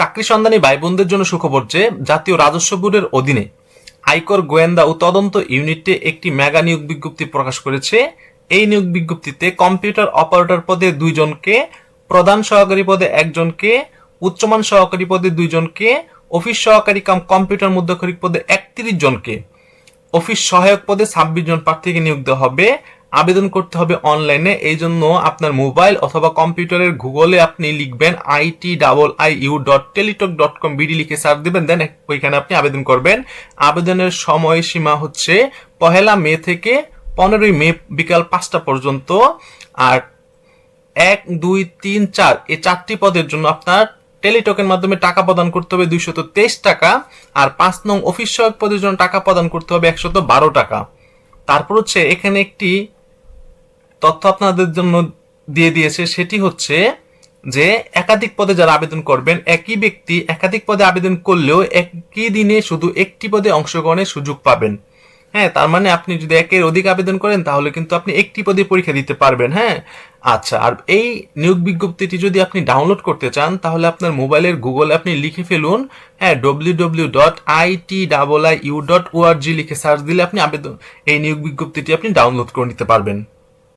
চাকরি সন্ধানী ভাই বোনদের জন্য সুখবর যে, জাতীয় রাজস্ব বোর্ডের অধীনে আয়কর গোয়েন্দা ও তদন্ত ইউনিটে একটি মেগা নিয়োগ বিজ্ঞপ্তি প্রকাশ করেছে। এই নিয়োগ বিজ্ঞপ্তিতে কম্পিউটার অপারেটর পদে দুইজনকে, প্রধান সহকারী পদে একজনকে, উচ্চমান সহকারী পদে দুইজনকে, অফিস সহকারী কাম কম্পিউটার মধ্যকারী পদে একত্রিশ জনকে, অফিস সহায়ক পদে ছাব্বিশ জন প্রার্থীকে নিয়োগ দেওয়া হবে। আবেদন করতে হবে অনলাইনে এই জন্য আপনার মোবাইল অথবা কম্পিউটারের গুগলে আপনি লিখবেন IT double I U dot Teletalk dot com BD লিখে সার্চ দিবেন দেন ওইখানে আপনি আবেদন করবেন। আবেদনের সময়সীমা হচ্ছে পহেলা মে থেকে পনেরোই মে বিকাল পাঁচটা পর্যন্ত। আর এক, দুই, তিন, চার, এই চারটি পদের জন্য আপনার টেলিটকের মাধ্যমে টাকা প্রদান করতে হবে দুইশত তেইশ টাকা। আর পাঁচ নং অফিস সহায়ক পদের জন্য টাকা প্রদান করতে হবে একশত বারো টাকা। তারপর হচ্ছে এখানে একটি তথ্য আপনাদের জন্য দিয়ে দিয়েছে সেটি হচ্ছে যে একাধিক পদে যারা আবেদন করবেন, একই ব্যক্তি একাধিক পদে আবেদন করলেও একই দিনে শুধু একটি পদে অংশগ্রহণের সুযোগ পাবেন। হ্যাঁ তার মানে আপনি যদি একের অধিক আবেদন করেন, তাহলে কিন্তু আপনি একটি পদে পরীক্ষা দিতে পারবেন হ্যাঁ? আচ্ছা আর এই নিয়োগ বিজ্ঞপ্তিটি যদি আপনি ডাউনলোড করতে চান, তাহলে আপনার মোবাইলের গুগলে আপনি লিখে ফেলুন। হ্যাঁ W W dot I T double I U dot O R G লিখে সার্চ দিলে আপনি আবেদন, এই নিয়োগ বিজ্ঞপ্তিটি আপনি ডাউনলোড করে নিতে পারবেন।